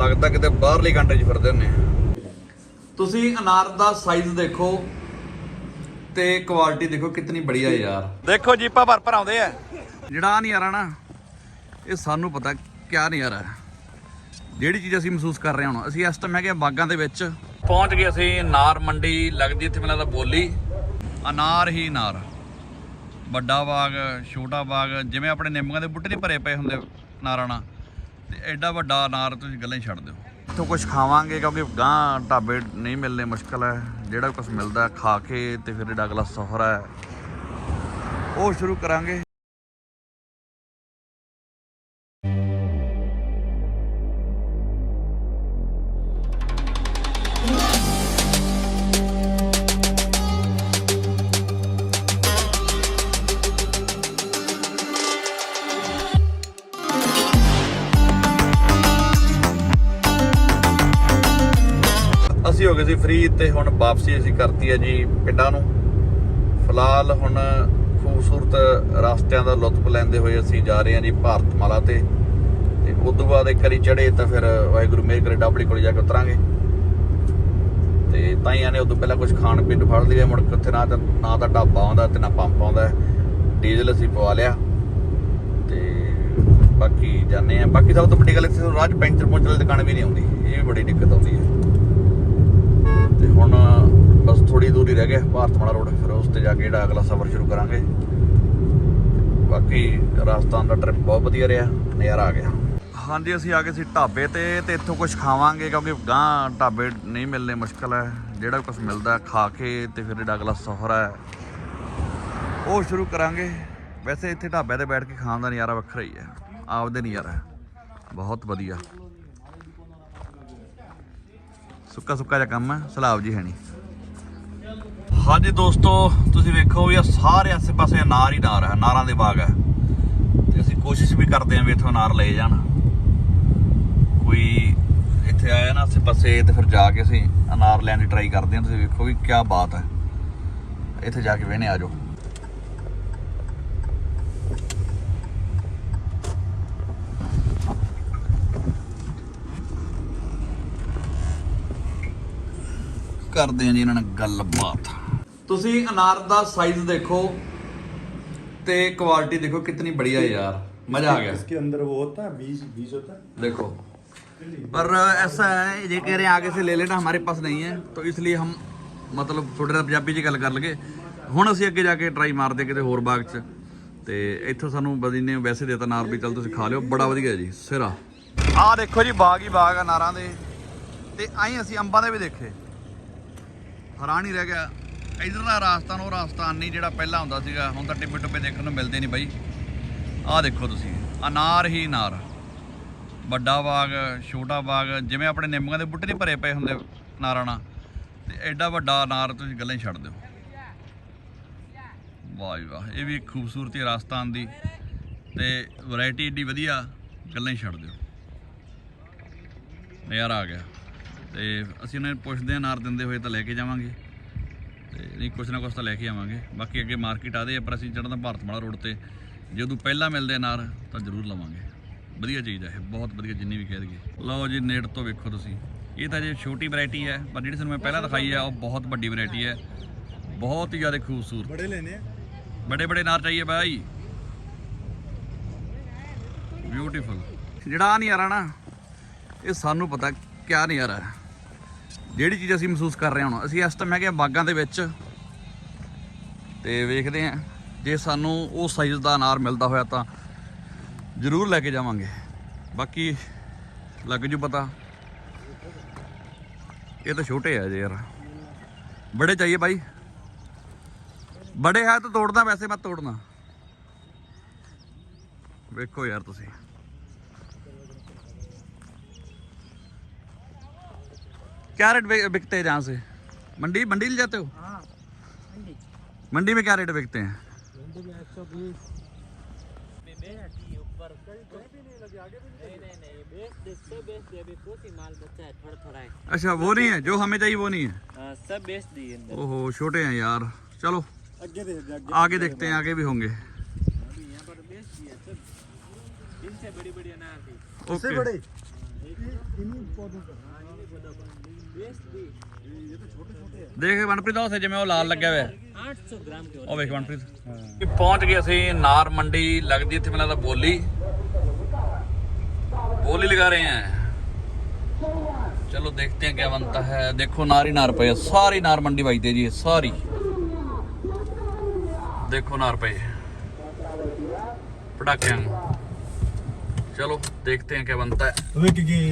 ਲੱਗਦਾ ਕਿਤੇ ਬਾਹਰਲੀ ਕੰਟਰੀ 'ਚ ਫਿਰਦੇ ਹੁੰਨੇ ਤੁਸੀਂ ਅਨਾਰ ਦਾ ਸਾਈਜ਼ ਦੇਖੋ ਤੇ ਕੁਆਲਿਟੀ ਦੇਖੋ ਕਿੰਨੀ ਬੜੀਆ ਯਾਰ। ਦੇਖੋ ਜੀਪਾ ਭਰ ਭਰ ਆਉਂਦੇ ਆ। ਜਿਹੜਾ ਨਹੀਂ ਯਾਰਾ ਨਾ ਇਹ ਸਾਨੂੰ ਪਤਾ ਕਿਆ ਨਹੀਂ ਯਾਰ ਜਿਹੜੀ ਚੀਜ਼ ਅਸੀਂ ਮਹਿਸੂਸ ਕਰ ਰਹੇ ਹਾਂ ਹੁਣ ਅਸੀਂ ਇਸ ਟਾਈਮ ਹੈਗੇ ਆ ਬਾਗਾਂ ਦੇ ਵਿੱਚ। ਪਹੁੰਚ ਗਏ ਅਸੀਂ ਅਨਾਰ ਮੰਡੀ ਲੱਗਦੀ ਇੱਥੇ ਮੈਨੂੰ ਲੱਗਦਾ ਬੋਲੀ। ਅਨਾਰ ਹੀ ਅਨਾਰ। ਵੱਡਾ ਬਾਗ ਛੋਟਾ ਬਾਗ ਜਿਵੇਂ ਆਪਣੇ ਨਿੰਮਾਂ ਦੇ ਬੂਟੇ ਨਹੀਂ ਭਰੇ ਪਏ ਹੁੰਦੇ ਅਨਾਰਾਂ ਨਾਲ। ਤੇ ਐਡਾ ਵੱਡਾ ਅਨਾਰ ਤੁਸੀਂ ਗੱਲਾਂ ਹੀ ਛੱਡ ਦਿਓ। ਇੱਥੋਂ ਕੁਝ ਖਾਵਾਂਗੇ ਕਿਉਂਕਿ ਗਾਂ ਢਾਬੇ ਨਹੀਂ ਮਿਲਨੇ ਮੁਸ਼ਕਲ ਹੈ। ਜਿਹੜਾ ਕੁਝ ਮਿਲਦਾ ਖਾ ਕੇ ਤੇ ਫਿਰ ਜਿਹੜਾ ਅਗਲਾ ਸਫ਼ਰ ਹੈ, ਉਹ ਸ਼ੁਰੂ ਕਰਾਂਗੇ। ਅਸੀਂ ਹੋ ਗਏ ਸੀ ਫ੍ਰੀ ਤੇ ਹੁਣ ਵਾਪਸੀ ਅਸੀਂ ਕਰਤੀ ਹੈ ਜੀ ਪਿੰਡਾਂ ਨੂੰ। ਫਿਲਹਾਲ ਹੁਣ ਖੂਬਸੂਰਤ ਰਸਤਿਆਂ ਦਾ ਲੁਤਫ ਲੈਂਦੇ ਹੋਏ ਅਸੀਂ ਜਾ ਰਹੇ ਹਾਂ ਜੀ ਭਾਰਤਮਾਲਾ ਤੇ। ਤੇ ਉਸ ਤੋਂ ਬਾਅਦ ਇੱਕ ਵਾਰੀ ਚੜੇ ਤਾਂ ਫਿਰ ਵਾਹਿਗੁਰੂ ਮੇਰ ਕਰੇ ਡਾਬੜੀ ਕੋਲ ਜਾ ਕੇ ਉਤਰਾਂਗੇ। ਤੇ ਤਾਂ ਹੀ ਆਨੇ ਉਦੋਂ ਪਹਿਲਾਂ ਕੁਝ ਖਾਣ ਪੀਣ ਫੜ ਲਈਏ ਮੁੜ ਕੇ ਉੱਥੇ ਨਾ ਤਾਂ ਨਾ ਤਾਂ ਢਾਬਾ ਆਉਂਦਾ ਤੇ ਨਾ ਪੰਪ ਆਉਂਦਾ। ਡੀਜ਼ਲ ਅਸੀਂ ਪਵਾ ਲਿਆ। ਤੇ ਬਾਕੀ ਜਾਣੇ ਆ ਬਾਕੀ ਸਭ ਤੋਂ ਵੱਡੀ ਗੱਲ ਇੱਥੇ ਰਾਜ ਪੈਂਚਰ ਪੁੰਚਰ ਵਾਲੀ ਦੁਕਾਨ ਵੀ ਨਹੀਂ ਆਉਂਦੀ। ਇਹ ਵੀ ਬੜੀ ਦਿੱਕਤ ਆਉਂਦੀ ਹੈ। ਹੁਣ ਬਸ ਥੋੜੀ ਦੂਰੀ ਰਹਿ ਗਿਆ ਭਾਰਤਮਾਲਾ ਰੋਡ, ਫਿਰ ਉਸ ਤੇ ਜਾ ਕੇ ਜਿਹੜਾ ਅਗਲਾ ਸਫ਼ਰ ਸ਼ੁਰੂ ਕਰਾਂਗੇ। ਬਾਕੀ ਰਾਜਸਥਾਨ ਦਾ ਟ੍ਰਿਪ ਬਹੁਤ ਵਧੀਆ ਰਿਹਾ, ਨਜ਼ਾਰਾ ਆ ਗਿਆ। ਹਾਂਜੀ, ਅਸੀਂ ਆ ਗਏ ਸੀ ਢਾਬੇ ਤੇ ਤੇ ਇੱਥੋਂ ਕੁਝ ਖਾਵਾਂਗੇ, ਕਿਉਂਕਿ ਗਾਂ ਢਾਬੇ ਨਹੀਂ ਮਿਲਨੇ ਮੁਸ਼ਕਲ ਹੈ। ਜਿਹੜਾ ਕੁਝ ਮਿਲਦਾ ਖਾ ਕੇ ਤੇ ਫਿਰ ਜਿਹੜਾ ਅਗਲਾ ਸਫ਼ਰ ਹੈ, ਉਹ ਸ਼ੁਰੂ ਕਰਾਂਗੇ। ਵੈਸੇ ਇੱਥੇ ਢਾਬੇ ਤੇ ਬੈਠ ਕੇ ਖਾਣ ਦਾ ਨਜ਼ਾਰਾ ਵੱਖਰਾ ਹੀ ਹੈ, ਆਪਦੇ ਨਜ਼ਾਰਾ ਬਹੁਤ ਵਧੀਆ। ਸੁੱਕਾ ਸੁੱਕਾ ਜਿਹਾ ਕੰਮ ਹੈ ਸਲਾਬ ਜੀ ਹੈ ਨਹੀਂ ਹਾਂਜੀ ਦੋਸਤੋ, ਤੁਸੀਂ ਵੇਖੋ ਵੀ ਆ ਸਾਰੇ ਆਸੇ ਪਾਸੇ ਅਨਾਰ ਹੀ ਅਨਾਰ ਹੈ ਅਨਾਰਾਂ ਦੇ ਬਾਗ ਹੈ ਤੇ ਅਸੀਂ ਕੋਸ਼ਿਸ਼ ਵੀ ਕਰਦੇ ਹਾਂ ਵੀ ਇੱਥੋਂ ਅਨਾਰ ਲੈ ਜਾਣ। ਕੋਈ ਇੱਥੇ ਆਇਆ ਨਾ ਆਸੇ ਪਾਸੇ ਤੇ ਫਿਰ ਜਾ ਕੇ ਅਸੀਂ ਅਨਾਰ ਲੈਣ ਦੀ ਟਰਾਈ ਕਰਦੇ ਹਾਂ। ਤੁਸੀਂ ਵੇਖੋ ਵੀ ਕੀ ਬਾਤ ਹੈ ਇੱਥੇ ਜਾ ਕੇ ਵੇਹਨੇ ਆ ਜਾਓ। ਕਰਦੇ ਹਾਂ ਜੀ ਇਹਨਾਂ ਨਾਲ ਗੱਲਬਾਤ ਤੁਸੀਂ ਅਨਾਰ ਦਾ ਸਾਈਜ਼ ਦੇਖੋ ਤੇ ਕੁਆਲਿਟੀ ਦੇਖੋ ਕਿੰਨੀ ਬੜੀਆ ਯਾਰ ਮਜ਼ਾ ਆ ਗਿਆ इसके अंदर वो होता है बीज बीज होता है देखो पर ऐसा है ये कह रहे हैं आगे से ले लेना हमारे पास नहीं है तो इसलिए हम ਮਤਲਬ ਥੋੜਾ ਜਿਹਾ ਪੰਜਾਬੀ 'ਚ ਗੱਲ ਕਰ ਲਗੇ ਹੁਣ ਅਸੀਂ ਅੱਗੇ ਜਾ ਕੇ ਟਰਾਈ ਮਾਰਦੇ ਕਿਤੇ ਹੋਰ ਬਾਗ 'ਚ ਤੇ ਇੱਥੋਂ ਸਾਨੂੰ ਬਦੀ ਨੇ ਵੈਸੇ ਦੇਤਾ ਨਾਰ ਵੀ ਚੱਲ ਤੁਸੀਂ ਖਾ ਲਿਓ ਬੜਾ ਵਧੀਆ ਜੀ ਸਿਰਾ ਆਹ ਦੇਖੋ ਜੀ ਬਾਗ ਹੀ ਬਾਗ ਆ ਨਾਰਾਂ ਦੇ ਤੇ ਆਈ ਅਸੀਂ ਅੰਬਾਂ ਦੇ ਵੀ ਦੇਖੇ ਹੈਰਾਨ ਹੀ ਰਹਿ ਗਿਆ। ਇਧਰ ਦਾ ਰਾਜਸਥਾਨ ਉਹ ਰਾਜਸਥਾਨ ਨਹੀਂ ਜਿਹੜਾ ਪਹਿਲਾਂ ਹੁੰਦਾ ਸੀਗਾ, ਹੁਣ ਤਾਂ ਟਿੱਬੇ ਟੁੱਬੇ ਦੇਖਣ ਨੂੰ ਮਿਲਦੇ ਨਹੀਂ ਬਾਈ। ਆਹ ਦੇਖੋ ਤੁਸੀਂ, ਅਨਾਰ ਹੀ ਅਨਾਰ। ਵੱਡਾ ਬਾਗ, ਛੋਟਾ ਬਾਗ, ਜਿਵੇਂ ਆਪਣੇ ਨਿੰਮਾਂ ਦੇ ਬੂਟੇ ਨਹੀਂ ਭਰੇ ਪਏ ਹੁੰਦੇ ਅਨਾਰਾਂ ਨਾਲ, ਤੇ ਐਡਾ ਵੱਡਾ ਅਨਾਰ ਤੁਸੀਂ ਗੱਲਾਂ ਹੀ ਛੱਡ ਦਿਓ। ਵਾਹ ਵਾਹ, ਇਹ ਵੀ ਇੱਕ ਖੂਬਸੂਰਤੀ ਰਾਜਸਥਾਨ ਦੀ, ਤੇ ਵੈਰਾਈਟੀ ਏਡੀ ਵਧੀਆ, ਗੱਲਾਂ ਹੀ ਛੱਡ ਦਿਓ। ਨਜ਼ਾਰਾ ਆ ਗਿਆ। ਤੇ ਅਸੀਂ ਉਹਨਾਂ ਨੂੰ ਪੁੱਛਦੇ ਆਂ ਨਾਰ ਦਿੰਦੇ ਹੋਏ ਤਾਂ ਲੈ ਕੇ ਜਾਵਾਂਗੇ। ਤੇ ਨਹੀਂ ਕੁਛ ਨਾ ਕੁਛ ਤਾਂ ਲੈ ਕੇ ਆਵਾਂਗੇ। ਬਾਕੀ ਅੱਗੇ ਮਾਰਕੀਟ ਆਦੇ ਪਰ ਅਸੀਂ ਜਿਹੜਾ ਤਾਂ ਭਾਰਤ ਭਾਰਤਮਾਲਾ ਰੋਡ ਤੇ ਜਦੋਂ ਪਹਿਲਾਂ ਮਿਲਦੇ ਨਾਰ ਤਾਂ ਜ਼ਰੂਰ ਲਵਾਂਗੇ। ਵਧੀਆ ਚੀਜ਼ ਹੈ ਬਹੁਤ ਵਧੀਆ ਜਿੰਨੀ ਵੀ ਕਹਿ ਦਈਏ। ਲਓ ਜੀ ਨੇੜ ਤੋਂ ਵੇਖੋ ਤੁਸੀਂ। ਇਹ ਤਾਂ ਜੇ ਛੋਟੀ ਵੈਰਾਈਟੀ ਹੈ ਪਰ ਜਿਹੜੀ ਤੁਹਾਨੂੰ ਮੈਂ ਪਹਿਲਾਂ ਦਿਖਾਈ ਹੈ ਉਹ ਬਹੁਤ ਵੱਡੀ ਵੈਰਾਈਟੀ ਹੈ। ਬਹੁਤ ਹੀ ਜ਼ਿਆਦਾ ਖੂਬਸੂਰਤ। ਬੜੇ ਲੈਨੇ ਆ। ਬੜੇ ਬੜੇ ਨਾਰ ਚਾਹੀਏ ਭਾਈ ਬਿਊਟੀਫੁਲ ਜਿਹੜਾ ਨਹੀਂ ਆ ਨਾ ਇਹ ਸਾਨੂੰ ਪਤਾ ਕਿਆ ਨਹੀਂ ਆ ਰਹਾ ਜਿਹੜੀ ਚੀਜ਼ ਅਸੀਂ ਮਹਿਸੂਸ ਕਰ ਰਹੇ ਹਾਂ ਹੁਣ, ਅਸੀਂ ਇਸ ਟਾਈਮ ਹੈਗੇ ਬਾਗਾਂ ਦੇ ਵਿੱਚ। ਤੇ ਵੇਖਦੇ ਹਾਂ, ਜੇ ਸਾਨੂੰ ਉਹ ਸਾਈਜ਼ ਦਾ ਅਨਾਰ ਮਿਲਦਾ ਹੋਇਆ ਤਾਂ ਜ਼ਰੂਰ ਲੈ ਕੇ ਜਾਵਾਂਗੇ। ਬਾਕੀ ਲੱਗ ਜੂ ਪਤਾ। ਇਹ ਤਾਂ ਛੋਟੇ ਆ ਜੇ ਯਾਰ। ਬੜੇ ਚਾਹੀਏ ਬਾਈ। ਬੜੇ ਹੈ ਤਾਂ ਤੋੜਦਾ ਵੈਸੇ ਮੈਂ ਤੋੜਨਾ। ਵੇਖੋ ਯਾਰ ਤੁਸੀਂ। क्या रेट बिकते हैं जहाँ से? मंडी मंडी ले जाते हो? मंडी। मंडी में क्या रेट बिकते हैं? अच्छा वो नहीं है जो हमें चाहिए वो नहीं है? सब ओहो छोटे हैं यार। चलो आगे, देखते हैं आगे भी होंगे। ओके। ਦੇਖ ਮਨਪ੍ਰੀਤ ਦਾ ਉਥੇ ਜਿਵੇਂ ਉਹ ਲਾਲ ਲੱਗਿਆ ਹੋਇਆ आठ सौ ग्राम के ਉਹ ਵੇਖ ਮਨਪ੍ਰੀਤ ਪਹੁੰਚ ਗਏ ਅਸੀਂ ਨਾਰ ਮੰਡੀ ਲੱਗਦੀ ਇੱਥੇ ਮੈਨੂੰ ਲੱਗਦਾ ਬੋਲੀ ਬੋਲੀ ਲਗਾ ਰਹੇ हैं चलो देखते हैं क्या बनता है देखो नार ही नार पे है। सारी नार मंडी भाई जी है, सारी देखो नार पे पटाखे चलो देखते हैं क्या बनता है विक गए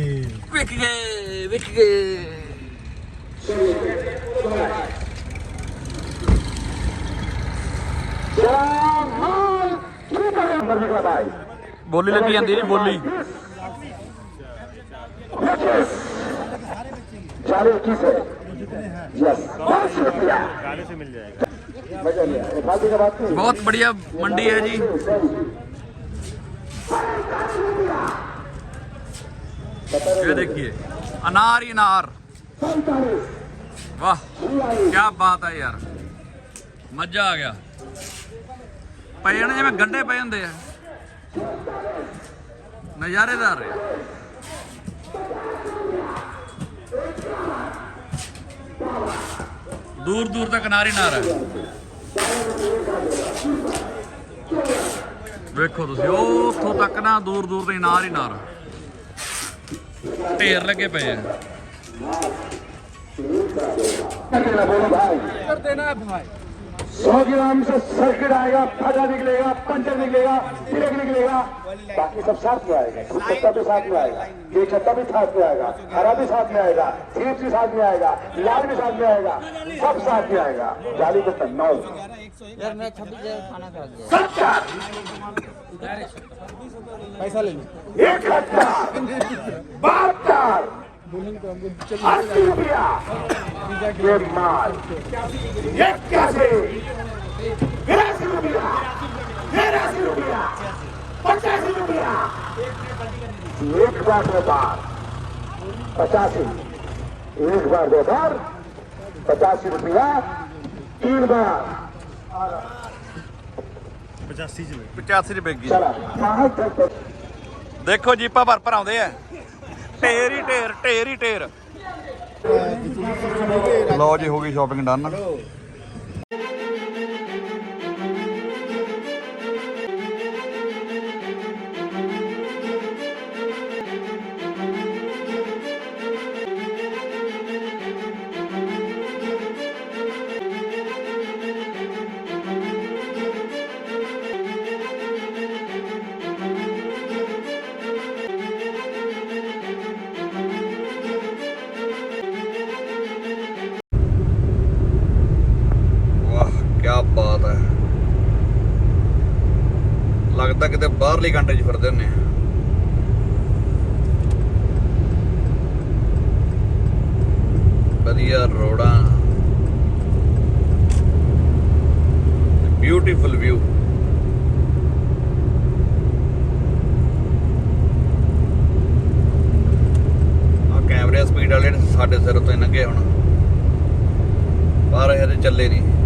विक गए विक गए अंदर निकला भाई ਬੋਲੀ ਲੱਗੀ ਜਾਂਦੀ ਜੀ ਬੋਲੀ चालीस इक्कीस है यस पाँच रुपया मजा लिया ये फालतू का बात नहीं बहुत बढ़िया मंडी है जी ये देखिए अनार ही अनार ਵਾਹ ਕੀ ਬਾਤ ਹੈ ਯਾਰ। ਮਜ਼ਾ ਆ ਗਿਆ। ਪਏ ਜਿਵੇਂ ਗੰਡੇ ਪਏ ਹੁੰਦੇ ਆ। ਨਜ਼ਾਰੇਦਾਰ ਆ। ਦੂਰ ਦੂਰ ਤੱਕ ਨਾਰੀ ਨਾਰ ਹੈ ਵੇਖੋ ਤੁਸੀਂ ਉਹ ਉੱਥੋਂ ਤੱਕ ਨਾ ਦੂਰ ਦੂਰ ਤੇ ਨਾਰ ਹੀ ਨਾਰ। ਢੇਰ ਲੱਗੇ ਪਏ ਆ। निकला बोलो भाई कर देना है भाई। सौ ग्राम से सर्किट आएगा फटा निकलेगा पंचर निकलेगा ब्रेक निकलेगा। बाकी सब साथ में आएगा छत्ता भी साथ में आएगा ये छत्ता भी साथ में आएगा हरा भी साथ में आएगा सीट भी साथ में आएगा लाल भी साथ में आएगा सब साथ में आएगा। जाली को नौ। यार मैं छब्बीस जगह खाना खा गया। सत्तर। पैसा ले लो। एक हज़ार। बहत्तर। अस्सी रुपया ये माल इक्यासी बिरासी रुपया तिरासी रुपया पचासी रुपया एक बार दो बार पचासी एक बार दो बार पचासी रुपया तीन बार पचासी जी 85 ਰੁਪਏ ਕੀ चला पाँच तक ਦੇਖੋ ਜੀਪਾ ਭਰ ਭਰ ਆਉਂਦੇ ਆ ਢੇਰ ਹੀ ਢੇਰ ਢੇਰ ਹੀ ਢੇਰ। ਲਓ ਜੀ ਹੋ ਗਈ ਸ਼ਾਪਿੰਗ ਡਨ ਬਾਹਰਲੀ ਕੰਟਰੀ 'ਚ ਫਿਰਦੇ ਨੇ ਵਧੀਆ ਰੋਡਾਂ ਬਿਊਟੀਫੁਲ ਵਿਊ ਆ ਕੈਮਰੇ ਸਪੀਡ ਵਾਲੇ ਸਾਡੇ ਸਿਰ ਤੋਂ ਹੀ ਲੰਘੇ ਹੁਣ। ਪਰ ਹਜੇ ਚੱਲੇ ਨਹੀਂ।